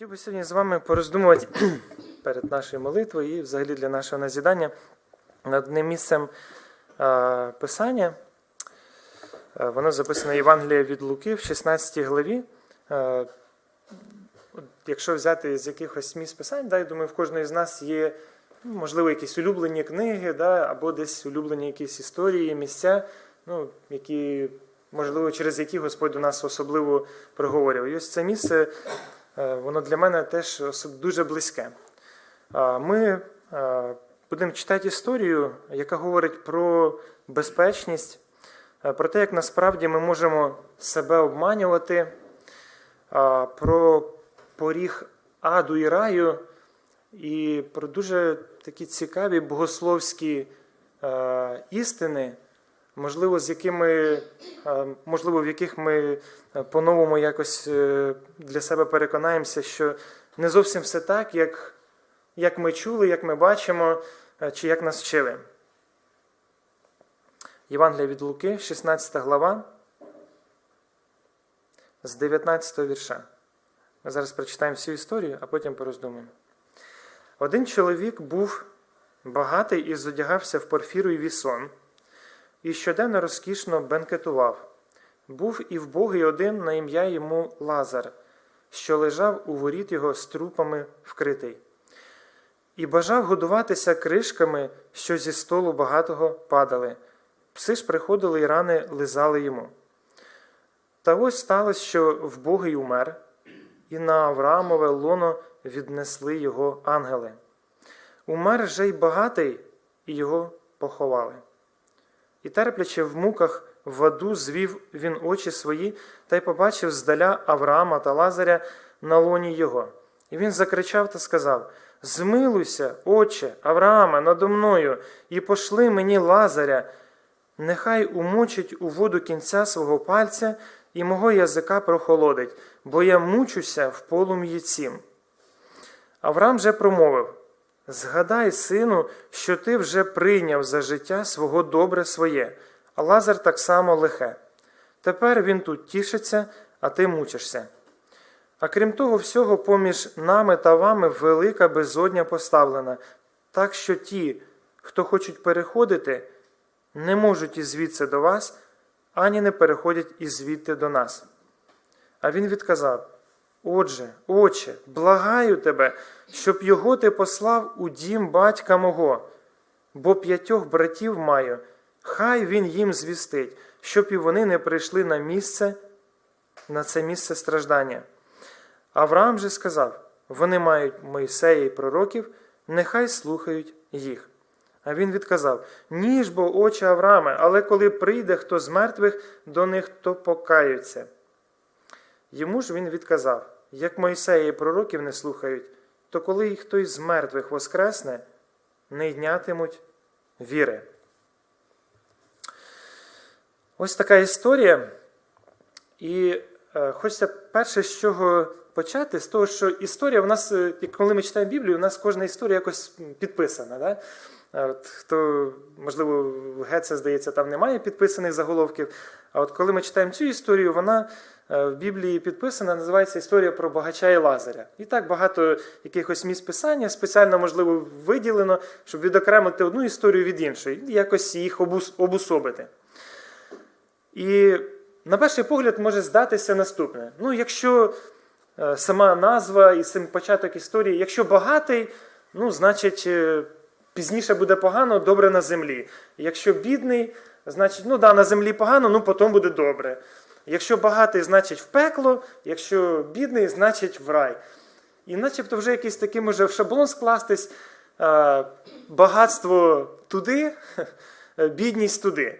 Хотів би сьогодні з вами пороздумувати перед нашою молитвою і взагалі для нашого назідання над одним місцем е, Писання. Воно записано Євангеліє від Луки в 16 главі. Е, Якщо взяти з якихось місць писань, да, я думаю, в кожної з нас є, ну, можливо, якісь улюблені книги, да, або десь улюблені якісь історії, місця, ну, які, можливо, через які Господь до нас особливо проговорював. І ось це місце воно для мене теж дуже близьке. Ми е, будемо читати історію, яка говорить про безпечність, е, про те, як насправді ми можемо себе обманювати, про поріг аду і раю, і про дуже такі цікаві богословські е, істини, можливо, з якими, е, можливо, в яких ми е, по-новому якось е, для себе переконаємося, що не зовсім все так, як, як ми чули, як ми бачимо, чи як нас вчили. Євангелія від Луки, 16 глава, з 19 вірша. Ми зараз прочитаємо всю історію, а потім пороздумаємо. Один чоловік був багатий і зодягався в порфіру і вісон, і щоденно розкішно бенкетував. Був і вбогий один на ім'я йому Лазар, що лежав у воріт його з трупами вкритий, і бажав годуватися кришками, що зі столу багатого падали. Пси ж приходили і рани лизали йому. Та ось сталося, що вбогий умер, і на Авраамове лоно віднесли його ангели. Умер же й багатий, і його поховали. І терплячи в муках в аду, звів він очі свої та й побачив здаля Авраама та Лазаря на лоні його. І він закричав та сказав: Змилуйся, отче, Авраама, надо мною, і пошли мені Лазаря, нехай умочить у воду кінця свого пальця і мого язика прохолодить, бо я мучуся в полум'ї цім. Авраам же промовив: Згадай, сину, що ти вже прийняв за життя свого добре своє, а Лазар так само лихе. Тепер він тут тішиться, а ти мучишся. А крім того всього, поміж нами та вами велика безодня поставлена, так що ті, хто хочуть переходити, не можуть і звідси до вас, ані не переходять і звідти до нас. А він відказав: Отже, отче, благаю тебе, щоб його ти послав у дім батька мого, бо п'ятьох братів маю, хай він їм звістить, щоб і вони не прийшли на місце, на це місце страждання. Авраам же сказав: вони мають Мойсея і пророків, нехай слухають їх. А він відказав: Ні ж бо, очі Аврааме, але коли прийде хто з мертвих, до них то покаються. Йому ж він відказав: як Мойсея і пророків не слухають, то коли їх хтось з мертвих воскресне, не йнятимуть віри. Ось така історія. І е, хочеться перше, з чого почати, з того, що історія в нас, е, коли ми читаємо Біблію, у нас кожна історія якось підписана. Да? От, хто, можливо, в Геце, здається, там немає підписаних заголовків. А от коли ми читаємо цю історію, вона е, в Біблії підписана, називається історія про багача і Лазаря. І так багато якихось місць писання спеціально, можливо, виділено, щоб відокремити одну історію від іншої, і якось їх обус- обусобити. І на перший погляд може здатися наступне. Ну, якщо е, сама назва і сам початок історії, якщо багатий, ну, значить, е, пізніше буде погано, добре на землі. Якщо бідний, значить, ну да, на землі погано, ну потім буде добре. Якщо багатий, значить в пекло, якщо бідний, значить в рай. І начебто вже якийсь такий може в шаблон скластись е, багатство туди, бідність туди.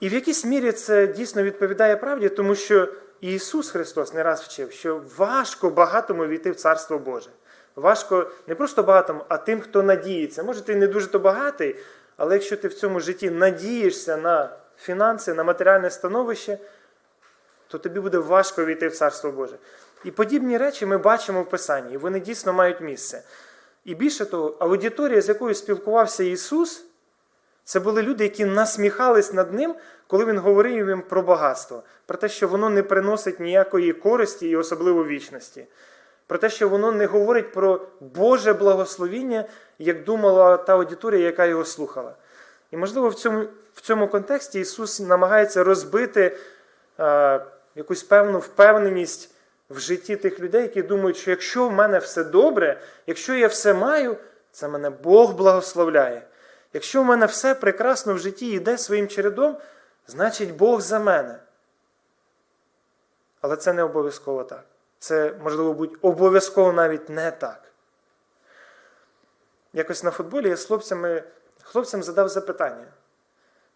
І в якійсь мірі це дійсно відповідає правді, тому що Ісус Христос не раз вчив, що важко багатому війти в Царство Боже. Важко не просто багатому, а тим, хто надіється. Може, ти не дуже то багатий, але якщо ти в цьому житті надієшся на фінанси, на матеріальне становище, то тобі буде важко війти в Царство Боже. І подібні речі ми бачимо в Писанні, і вони дійсно мають місце. І більше того, аудиторія, з якою спілкувався Ісус, це були люди, які насміхались над ним, коли він говорив їм про багатство, про те, що воно не приносить ніякої користі і особливо вічності. Про те, що воно не говорить про Боже благословіння, як думала та аудиторія, яка його слухала. І, можливо, в цьому, в цьому контексті Ісус намагається розбити е, якусь певну впевненість в житті тих людей, які думають, що якщо в мене все добре, якщо я все маю, це мене Бог благословляє. Якщо в мене все прекрасно в житті йде своїм чередом, значить Бог за мене. Але це не обов'язково так. Це, можливо, будь обов'язково навіть не так. Якось на футболі я з хлопцями, хлопцям задав запитання.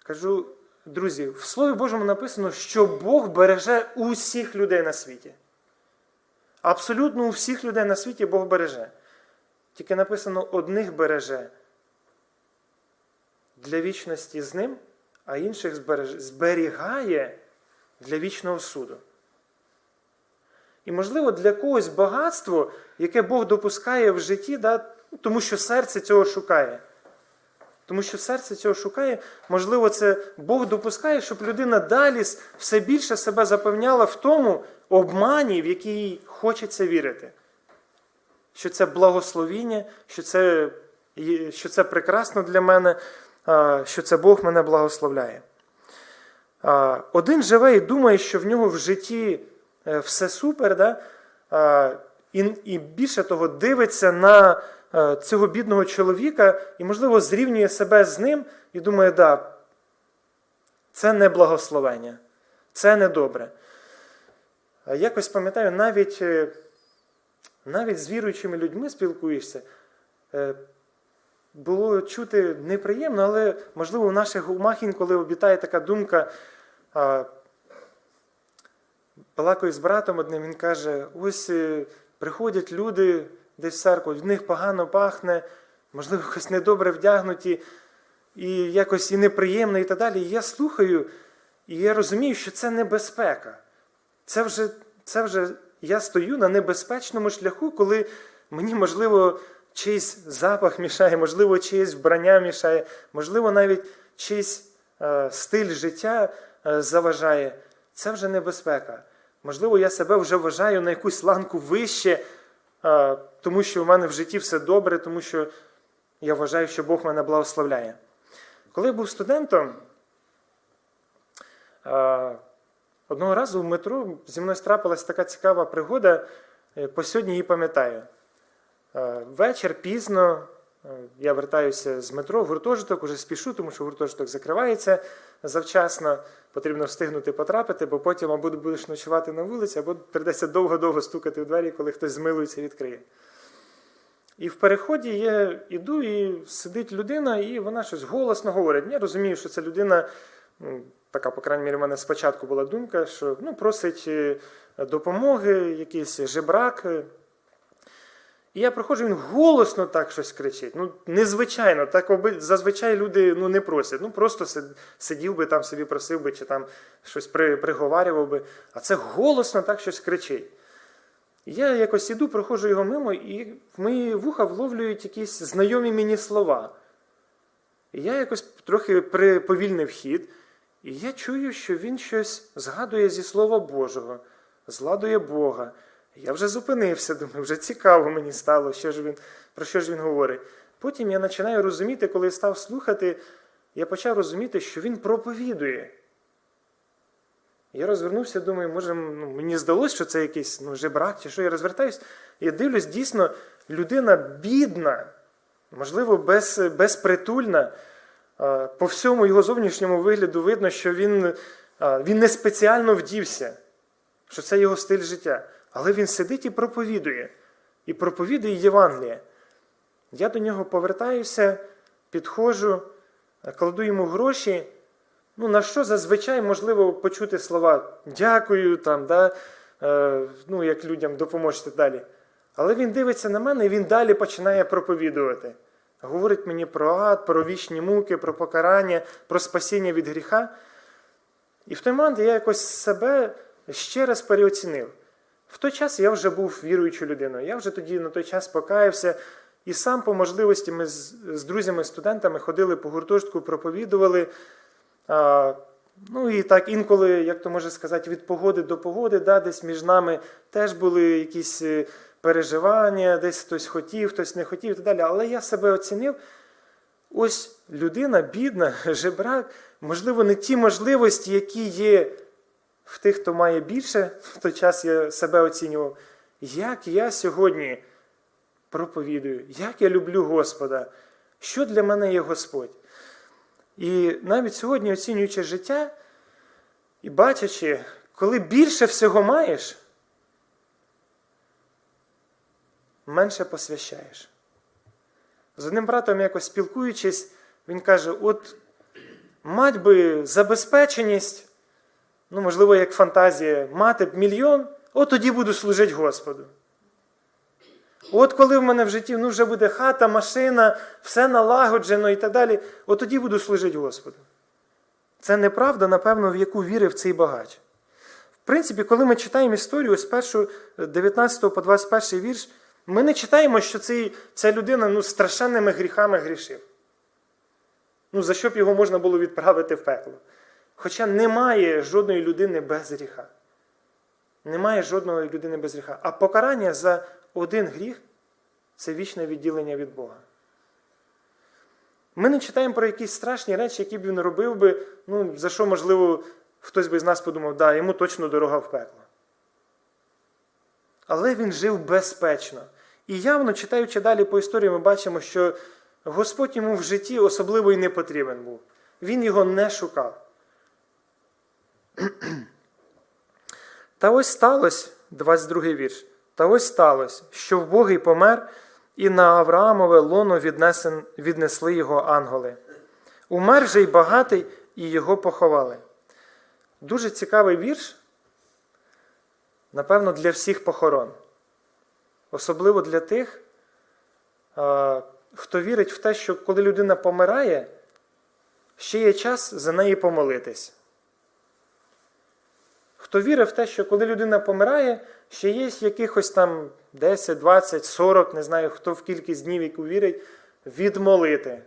Кажу, друзі, в Слові Божому написано, що Бог береже усіх людей на світі. Абсолютно у всіх людей на світі Бог береже. Тільки написано одних береже для вічності з ним, а інших зберігає для вічного суду. І, можливо, для когось багатство, яке Бог допускає в житті, да, тому що серце цього шукає. Тому що серце цього шукає, можливо, це Бог допускає, щоб людина далі все більше себе запевняла в тому обмані, в який їй хочеться вірити. Що це благословіння, що це, що це прекрасно для мене, що це Бог мене благословляє. Один живе і думає, що в нього в житті все супер, да? І, і більше того, дивиться на е, цього бідного чоловіка і, можливо, зрівнює себе з ним і думає, да, це не благословення, це не добре. Якось пам'ятаю, навіть, е, навіть з віруючими людьми спілкуєшся. е, Було чути неприємно, але, можливо, в наших умах інколи обітає така думка. Балакаю з братом одним, він каже: ось е, приходять люди десь в церкву, в них погано пахне, можливо, якось недобре вдягнуті, і якось і неприємно, і так далі. І я слухаю, і я розумію, що це небезпека. Це вже, це вже я стою на небезпечному шляху, коли мені, можливо, чийсь запах мішає, можливо, чиєсь вбрання мішає, можливо, навіть чийсь е, стиль життя е, заважає. Це вже небезпека. Можливо, я себе вже вважаю на якусь ланку вище, тому що в мене в житті все добре, тому що я вважаю, що Бог мене благословляє. Коли я був студентом, одного разу в метро зі мною трапилась така цікава пригода, по сьогодні її пам'ятаю. Вечір пізно я вертаюся з метро в гуртожиток, уже спішу, тому що гуртожиток закривається завчасно. Потрібно встигнути потрапити, бо потім або будеш ночувати на вулиці, або прийдеться довго-довго стукати в двері, коли хтось змилується і відкриє. І в переході я іду, і сидить людина, і вона щось голосно говорить. Я розумію, що ця людина, ну, така, по крайній мірі, в мене спочатку була думка, що ну, просить е, допомоги, якийсь жебрак. І я проходжу, він голосно так щось кричить. Ну, незвичайно, так зазвичай люди ну, не просять. Ну, просто сидів би там собі просив би, чи там щось при, приговарював би. А це голосно так щось кричить. Я якось іду, проходжу його мимо, і в мої вуха вловлюють якісь знайомі мені слова. І я якось трохи приповільнив хід, і я чую, що він щось згадує зі Слова Божого, згадує Бога. Я вже зупинився, думаю, вже цікаво мені стало, що ж він, про що ж він говорить. Потім я починаю розуміти, коли я став слухати, я почав розуміти, що він проповідує. Я розвернувся, думаю, може, ну, мені здалося, що це якийсь ну, жебрак, чи що. Я розвертаюсь, я дивлюсь, дійсно, людина бідна, можливо, без, безпритульна. По всьому його зовнішньому вигляду видно, що він, він не спеціально вдівся, що це його стиль життя. Але він сидить і проповідує. І проповідує Євангеліє. Я до нього повертаюся, підходжу, кладу йому гроші. Ну, на що зазвичай можливо почути слова дякую, там, да, е, ну, як людям допоможете далі. Але він дивиться на мене і він далі починає проповідувати. Говорить мені про ад, про вічні муки, про покарання, про спасіння від гріха. І в той момент я якось себе ще раз переоцінив. В той час я вже був віруючою людиною. Я вже тоді на той час покаявся. І сам по можливості ми з, з друзями-студентами ходили по гуртожитку, проповідували. А, ну і так інколи, як то може сказати, від погоди до погоди, да, десь між нами теж були якісь е, переживання, десь хтось хотів, хтось не хотів і так далі. Але я себе оцінив. Ось людина, бідна, жебрак, можливо, не ті можливості, які є в тих, хто має більше, в той час я себе оцінював. Як я сьогодні проповідую, як я люблю Господа, що для мене є Господь. І навіть сьогодні, оцінюючи життя і бачачи, коли більше всього маєш, менше посвящаєш. З одним братом якось спілкуючись, він каже: от мать би забезпеченість, ну, можливо, як фантазія, мати б мільйон, от тоді буду служити Господу. От коли в мене в житті ну, вже буде хата, машина, все налагоджено і так далі, от тоді буду служити Господу. Це неправда, напевно, в яку вірив цей багач. В принципі, коли ми читаємо історію з 1, 19 по 21 вірш, ми не читаємо, що цей, ця людина ну, страшенними гріхами грішив. Ну, за що б його можна було відправити в пекло? Хоча немає жодної людини без гріха. Немає жодної людини без гріха. А покарання за один гріх це вічне відділення від Бога. Ми не читаємо про якісь страшні речі, які б він робив би, ну, за що, можливо, хтось би з нас подумав, да, йому точно дорога в пекло. Але він жив безпечно. І явно, читаючи далі по історії, ми бачимо, що Господь йому в житті особливо і не потрібен був. Він його не шукав. Та ось сталося, 22 вірш. Та ось сталося, що вбогий помер, і на Авраамове лоно віднесен, віднесли його ангели. Умер же й багатий, і його поховали. Дуже цікавий вірш, напевно, для всіх похорон. Особливо для тих, хто вірить в те, що коли людина помирає, ще є час за неї помолитись. Хто вірить в те, що коли людина помирає, ще є якихось там 10, 20, 40, не знаю, хто в кількість днів, яку вірить, відмолити.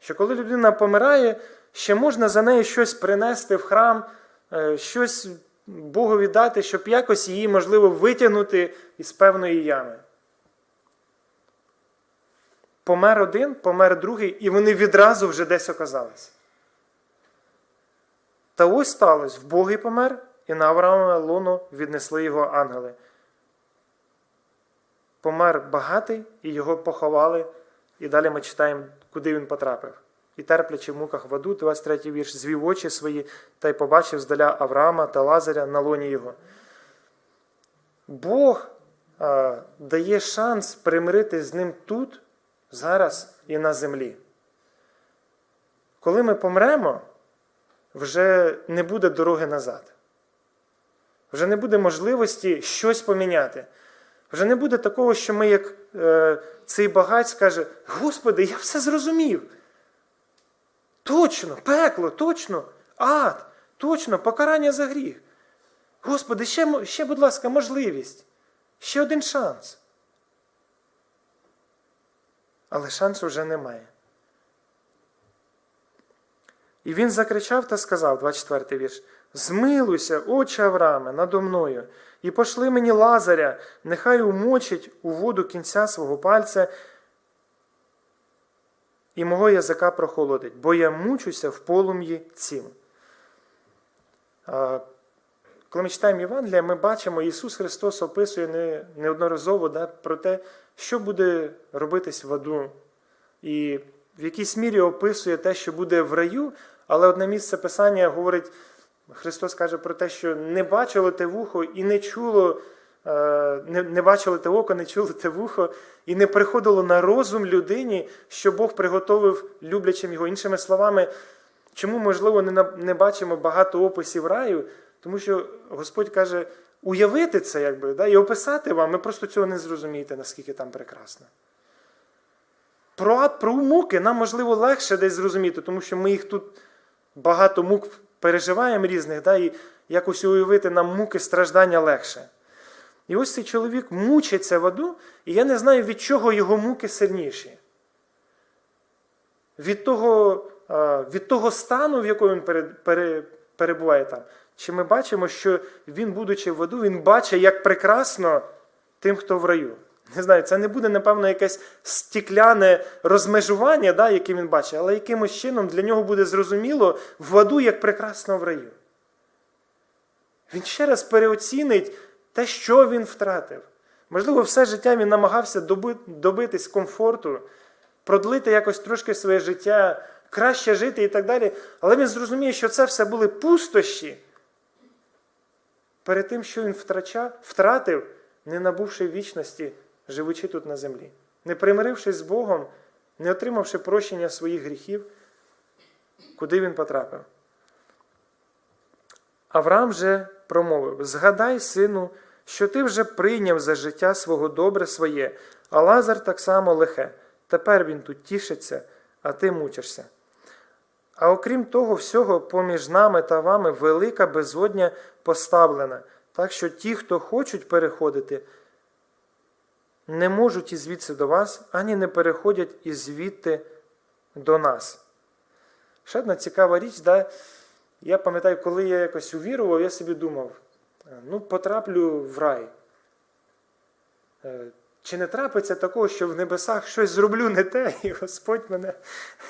Що коли людина помирає, ще можна за неї щось принести в храм, е, щось Богові дати, щоб якось її, можливо, витягнути із певної ями. Помер один, помер другий, і вони відразу вже десь оказались. Та ось сталося, в Боги помер, і на Авраамове лоно віднесли його ангели. Помер багатий, і його поховали. І далі ми читаємо, куди він потрапив. І терплячи в муках в аду, 23 вірш, звів очі свої та й побачив здаля Авраама та Лазаря на лоні його. Бог а, дає шанс примирити з ним тут, зараз і на землі. Коли ми помремо, вже не буде дороги назад. Вже не буде можливості щось поміняти. Вже не буде такого, що ми, як е, цей багать, скаже: Господи, я все зрозумів. Точно, пекло, точно, ад, точно, покарання за гріх. Господи, ще, ще, будь ласка, можливість, ще один шанс. Але шансу вже немає. І він закричав та сказав, 24 вірш: Змилуйся, очі Аврааме, надо мною, і пошли мені лазаря, нехай умочить у воду кінця свого пальця, і мого язика прохолодить, бо я мучуся в полум'ї цім. Коли ми читаємо Євангелія, ми бачимо, Ісус Христос описує не, неодноразово да, про те, що буде робитись в аду. І в якійсь мірі описує те, що буде в раю, але одне місце Писання говорить, Христос каже про те, що не бачило те вухо і не чуло, не, не бачило те око, не чуло те вухо, і не приходило на розум людині, що Бог приготовив люблячим його. Іншими словами, чому, можливо, не, не бачимо багато описів раю? Тому що Господь каже, уявити це якби, да, і описати вам, ми просто цього не зрозумієте, наскільки там прекрасно. Про ад, про муки нам, можливо, легше десь зрозуміти, тому що ми їх тут багато мук переживаємо різних, да, і якось уявити нам муки страждання легше. І ось цей чоловік мучиться в аду, і я не знаю, від чого його муки сильніші. Від того від того стану, в якому він перебуває там. Чи ми бачимо, що він, будучи в аду, він бачить, як прекрасно тим, хто в раю. Не знаю, це не буде, напевно, якесь стікляне розмежування, да, яке він бачить, але якимось чином для нього буде зрозуміло в аду, як прекрасно в раю. Він ще раз переоцінить те, що він втратив. Можливо, все життя він намагався доби- добитись комфорту, продлити якось трошки своє життя, краще жити і так далі. Але він зрозуміє, що це все були пустощі перед тим, що він втрачав, втратив, не набувши вічності, живучи тут на землі, не примирившись з Богом, не отримавши прощення своїх гріхів, куди він потрапив. Авраам же промовив: Згадай, сину, що ти вже прийняв за життя свого добре своє, а Лазар так само лихе. Тепер він тут тішиться, а ти мучишся. А окрім того всього, поміж нами та вами велика безодня поставлена, так що ті, хто хочуть переходити, не можуть і звідси до вас, ані не переходять і звідти до нас. Ще одна цікава річ, да? я пам'ятаю, коли я якось увірував, я собі думав, ну, потраплю в рай. Е, Чи не трапиться такого, що в небесах щось зроблю не те, і Господь мене.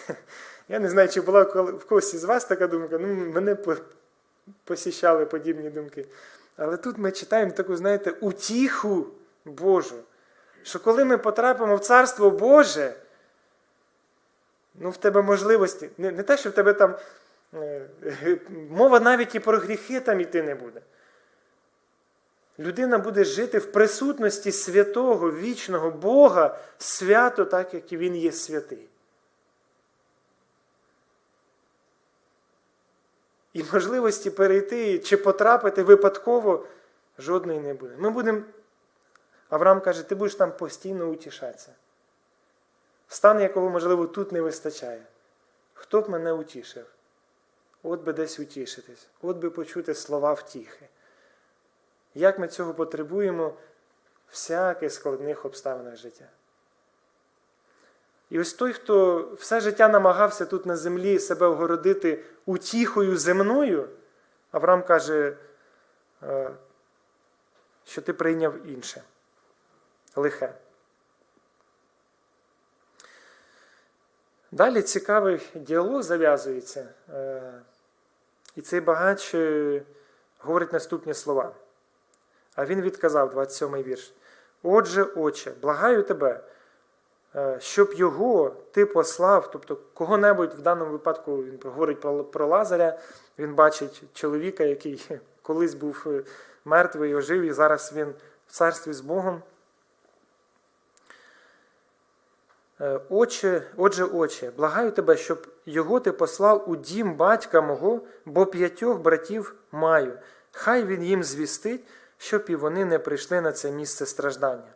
Я не знаю, чи була в когось із вас така думка, ну, мене посіщали подібні думки. Але тут ми читаємо таку, знаєте, утіху Божу. Що коли ми потрапимо в Царство Боже, ну в тебе можливості, не, не те, що в тебе там е, мова навіть і про гріхи там іти не буде. Людина буде жити в присутності святого, вічного Бога, свято, так як і Він є святий. І можливості перейти чи потрапити випадково жодної не буде. Ми будемо. Авраам каже, ти будеш там постійно утішатися. Стан, якого, можливо, тут не вистачає. Хто б мене утішив? От би десь утішитись, от би почути слова втіхи. Як ми цього потребуємо всяких складних обставинах життя. І ось той, хто все життя намагався тут на землі себе огородити утіхою земною, Авраам каже, е, що ти прийняв інше, лихе. Далі цікавий діалог зав'язується, е, і цей багач е, говорить наступні слова. А він відказав, 27 вірш. Отже, Отче, благаю тебе, е, щоб його ти послав, тобто кого-небудь в даному випадку він говорить про, про Лазаря, він бачить чоловіка, який колись був мертвий, ожив, і зараз він в царстві з Богом. Е, Отче, отже, Отче, благаю тебе, щоб його ти послав у дім батька мого, бо п'ятьох братів маю. Хай він їм звістить, щоб і вони не прийшли на це місце страждання.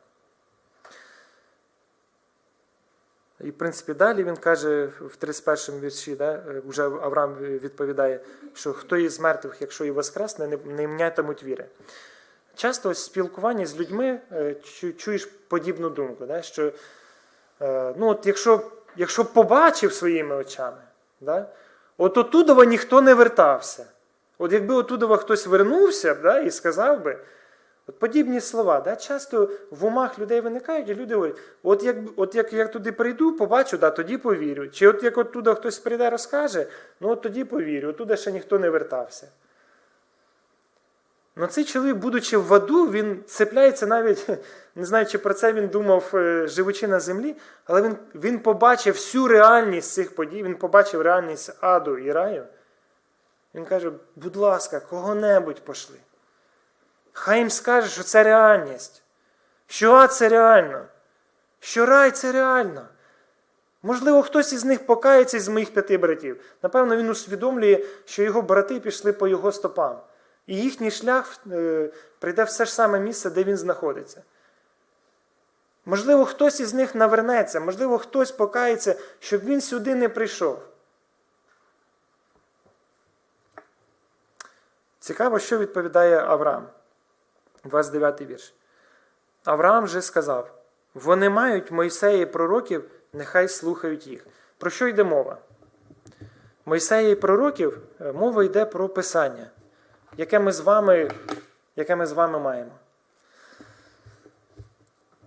І, в принципі, далі він каже в 31 вірші, да, е, вже Авраам відповідає, що хто із мертвих, якщо і воскресне, не, мнятимуть віри. Часто ось в спілкуванні з людьми е, чуєш подібну думку, да, що е, ну, от якщо, якщо побачив своїми очами, да, от отудова ніхто не вертався. От якби отудова хтось вернувся да, і сказав би, от подібні слова, да, часто в умах людей виникають, і люди говорять, от як, от як я туди прийду, побачу, да, тоді повірю. Чи от як оттуда хтось прийде, розкаже, ну от тоді повірю, оттуда ще ніхто не вертався. Ну цей чоловік, будучи в аду, він цепляється навіть, не знаю, чи про це він думав, е, живучи на землі, але він, він побачив всю реальність цих подій, він побачив реальність аду і раю. Він каже, будь ласка, кого-небудь пошли. Хай їм скаже, що це реальність, що ад це реально, що рай це реально. Можливо, хтось із них покається з моїх п'яти братів. Напевно, він усвідомлює, що його брати пішли по його стопам. І їхній шлях е, прийде все ж саме місце, де він знаходиться. Можливо, хтось із них навернеться, можливо, хтось покається, щоб він сюди не прийшов. Цікаво, що відповідає Авраам. 29 вірш. Авраам же сказав: вони мають Мойсея і пророків, нехай слухають їх. Про що йде мова? Мойсея і пророків е, мова йде про Писання, яке ми з вами, яке ми з вами маємо.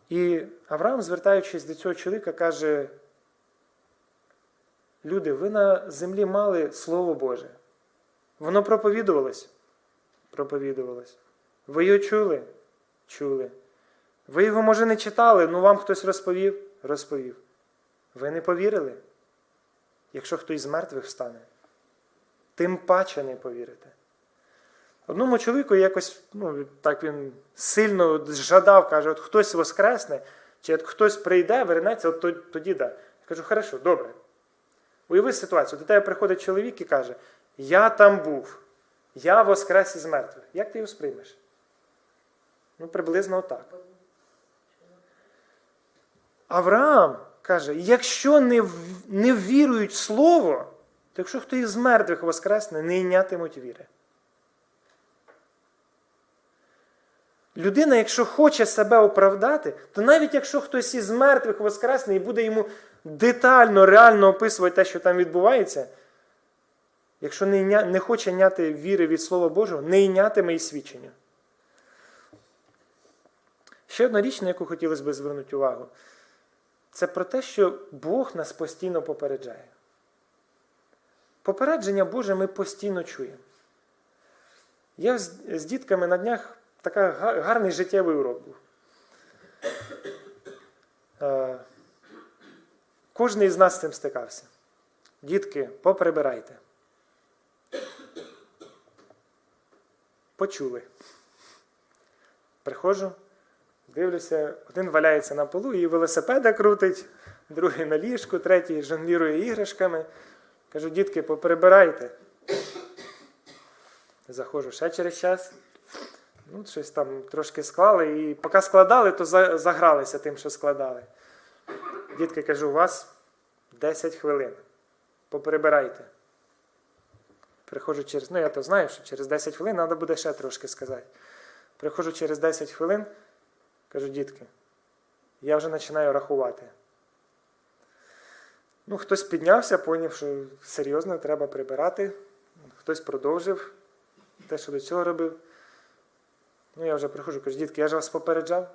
І Авраам, звертаючись до цього чоловіка, каже: Люди, ви на землі мали Слово Боже. Воно проповідувалось? Проповідувалось. Ви його чули? Чули. Ви його, може, не читали, ну вам хтось розповів? Розповів. Ви не повірили? Якщо хтось з мертвих встане, тим паче не повірите. Одному чоловіку якось, ну, так він сильно жадав, каже, от хтось воскресне, чи от хтось прийде, вернеться, от тоді да. Я кажу, хорошо, добре. Уяви ситуацію, до тебе приходить чоловік і каже, я там був, я воскрес із мертвих. Як ти його сприймеш? Ну, приблизно отак. Авраам каже: якщо не, не вірують слово, то якщо хто із мертвих воскресне, не йнятимуть віри. Людина, якщо хоче себе оправдати, то навіть якщо хтось із мертвих воскресне і буде йому детально, реально описувати те, що там відбувається, якщо не, не хоче няти віри від Слова Божого, не йнятиме і свідчення. Ще одна річ, на яку хотілося б звернути увагу, це про те, що Бог нас постійно попереджає. Попередження Боже ми постійно чуємо. Я з дітками на днях така гарний життєвий урок був. Е, кожен із нас з цим стикався. Дітки, поприбирайте. Почули. Приходжу, дивлюся, один валяється на полу і велосипеда крутить, другий на ліжку, третій жонглірує іграшками. Кажу, дітки, поприбирайте. Заходжу ще через час. Ну, щось там трошки склали, і поки складали, то загралися тим, що складали. Дітки, кажу, у вас 10 хвилин. Поприбирайте. Приходжу через. Ну, я то знаю, що через 10 хвилин треба буде ще трошки сказати. Приходжу через 10 хвилин, кажу, дітки, я вже починаю рахувати. Ну, хтось піднявся, поняв, що серйозно треба прибирати. Хтось продовжив те, що до цього робив. Ну, я вже приходжу, кажу, дітки, я ж вас попереджав.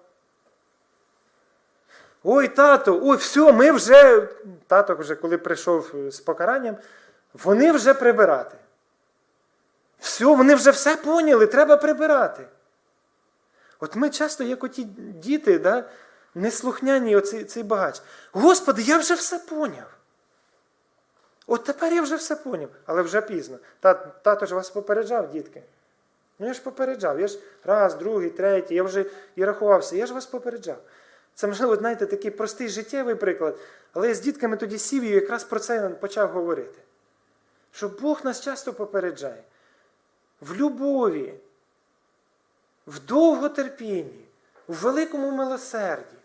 Ой, тато, ой, все, ми вже. Тато вже, коли прийшов з покаранням, вони вже прибирати. Все, вони вже все поняли, треба прибирати. От ми часто, як оті діти, да, неслухняні оцей, цей багач. Господи, я вже все поняв. От тепер я вже все поняв, але вже пізно. Тато ж вас попереджав, дітки. Ну я ж попереджав. Я ж раз, другий, третій, я вже і рахувався, я ж вас попереджав. Це, можливо, знаєте, такий простий життєвий приклад, але я з дітками тоді сів і якраз про це почав говорити. Що Бог нас часто попереджає в любові, в довготерпінні, в великому милосерді.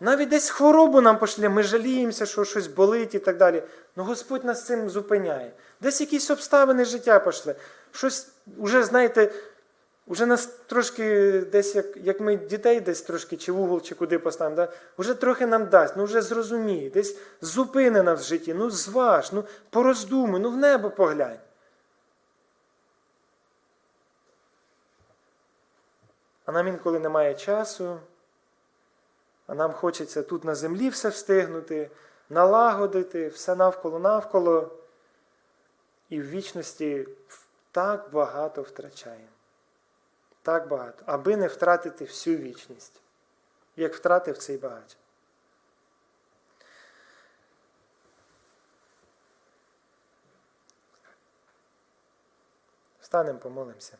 Навіть десь хворобу нам пошлє, ми жаліємося, що щось болить і так далі. Ну Господь нас цим зупиняє. Десь якісь обставини життя пошли. Щось, уже, знаєте, уже нас трошки десь, як, як ми дітей десь трошки, чи в угол, чи куди поставимо, да? вже трохи нам дасть, ну вже зрозуміє, десь зупини нас в житті, ну зваж, ну пороздумуй, ну в небо поглянь. А нам інколи немає часу, а нам хочеться тут на землі все встигнути, налагодити, все навколо-навколо. І в вічності так багато втрачаємо. Так багато, аби не втратити всю вічність, як втратив цей багач. Встанемо, помолимося.